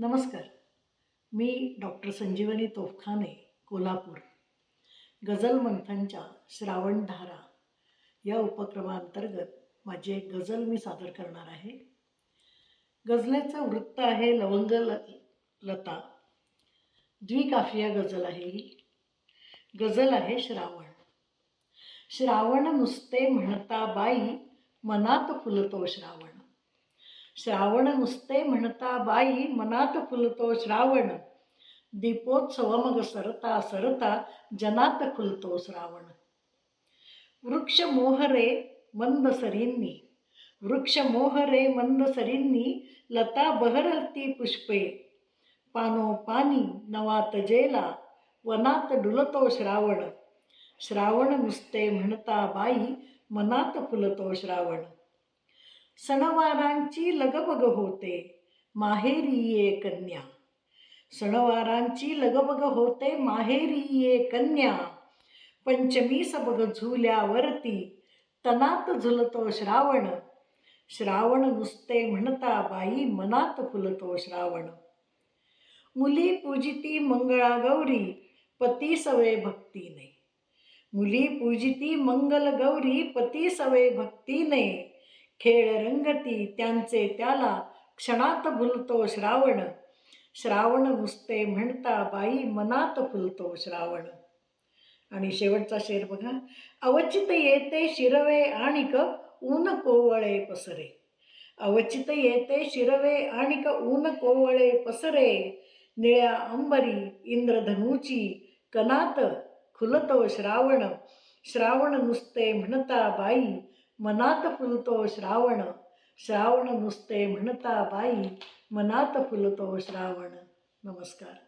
नमस्कार. मी डॉक्टर संजीवनी तोफखाने कोल्हापूर. गझल मंथनच्या श्रावणधारा या उपक्रमांतर्गत माझी एक गझल मी सादर करणार आहे. गझलेचं वृत्त आहे लवंग ल लता. द्विकाफिया गझल आहे ही. गझल आहे श्रावण. श्रावण नुसते म्हणता बाई मनात फुलतो श्रावण. श्रावण नुसते म्हणता बाई मनात फुलतो श्रावण. दीपोत्सव मग सरता सरता जनात खुलतो श्रावण. वृक्ष मोहरे मंद सरींनी वृक्ष मोहरे मंद सरींनी लता बहरती पुष्पे. पानो पानी नवात जेला वनात डुलतो श्रावण. श्रावण नुसते म्हणता बाई मनात फुलतो श्रावण. सणवारांची लगबग होते माहेरी ये कन्या. सणवारांची लगबग होते माहेरी ये कन्या. पंचमी सबग झुल्यावरती तनात झुलतो श्रावण. श्रावण नुसते म्हणता बाई मनात फुलतो श्रावण. मुली पूजिती मंगळा गौरी पती सवे भक्तीने. मुली पूजिती मंगल गौरी पती सवे भक्तीने. खेळ रंगती त्यांचे त्याला क्षणात भुलतो श्रावण. श्रावण नुसते म्हणता बाई मनात फुलतो श्रावण. आणि शेवटचा शेर बघा अवचित येते शिरवे आणिक ऊन कोवळे पसरे. अवचित येते शिरवे आणिक ऊन कोवळे पसरे. निळ्या अंबरी इंद्रधनूची कनात खुलतो श्रावण. श्रावण नुसते म्हणता बाई मनात फुलतो श्रावण. श्रावण नुसते म्हणता बाई मनात फुलतो श्रावण. नमस्कार.